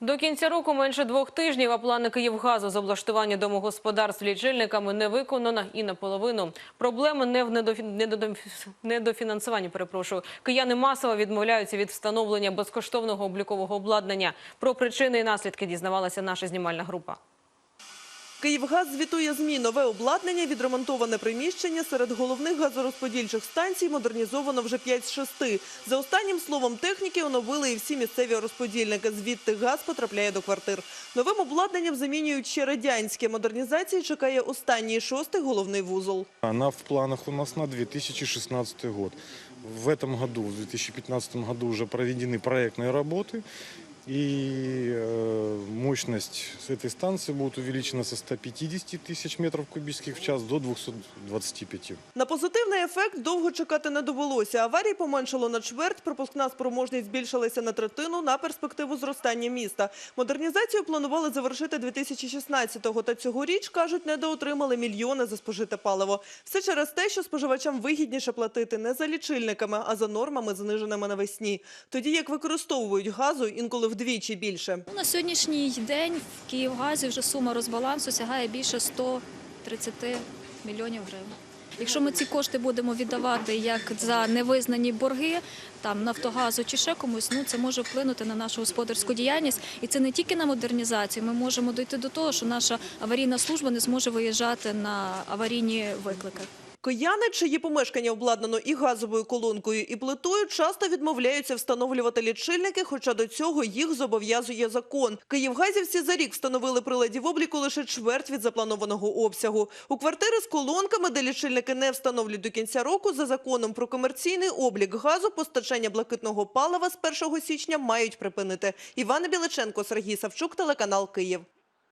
До кінця року менше двох тижнів, а плани Київгазу з облаштування домогосподарств лічильниками не виконано і наполовину. Проблема не в недофі... недофінансуванні, перепрошую. Кияни масово відмовляються від встановлення безкоштовного облікового обладнання. Про причини і наслідки дізнавалася наша знімальна група. Київгаз звітує ЗМІ. Нове обладнання, відремонтоване приміщення. Серед головних газорозподільчих станцій модернізовано вже 5 з 6. За останнім словом техніки оновили і всі місцеві розподільники. Звідти газ потрапляє до квартир. Новим обладнанням замінюють ще радянське. Модернізації чекає останній шостий головний вузол. Она в планах у нас на 2016 год. В этом году, в 2015 году уже проведены проектные работы. И э, мощность с этой станции будет увеличена со 150 тысяч метров кубических в час до 225. На позитивний ефект довго чекати не довелося. Аварій поменшало на чверть, пропускна спроможність збільшилася на третину на перспективу зростання міста. Модернізацію планували завершити 2016-го, та цьогоріч, кажуть, недоотримали мільйони за спожите паливо. Все через те, що споживачам вигідніше платити не за лічильниками, а за нормами, зниженими навесні. Тоді як використовують газу інколи вдвічі більше. На сьогоднішній день в Київгазі вже сума розбалансу сягає більше 130 мільйонів гривень. Якщо ми ці кошти будемо віддавати як за невизнані борги, там Нафтогазу чи ще комусь, ну це може вплинути на нашу господарську діяльність, і це не тільки на модернізацію. Ми можемо дойти до того, що наша аварійна служба не зможе виїжджати на аварійні виклики. Кияни, чиї помешкання обладнано і газовою колонкою, і плитою, часто відмовляються встановлювати лічильники, хоча до цього їх зобов'язує закон. Київгазівці за рік встановили приладів обліку лише чверть від запланованого обсягу. У квартири з колонками, де лічильники не встановлюють до кінця року, за законом про комерційний облік газу постачання блакитного палива з 1 січня мають припинити. Івана Біличенко, Сергій Савчук, телеканал Київ.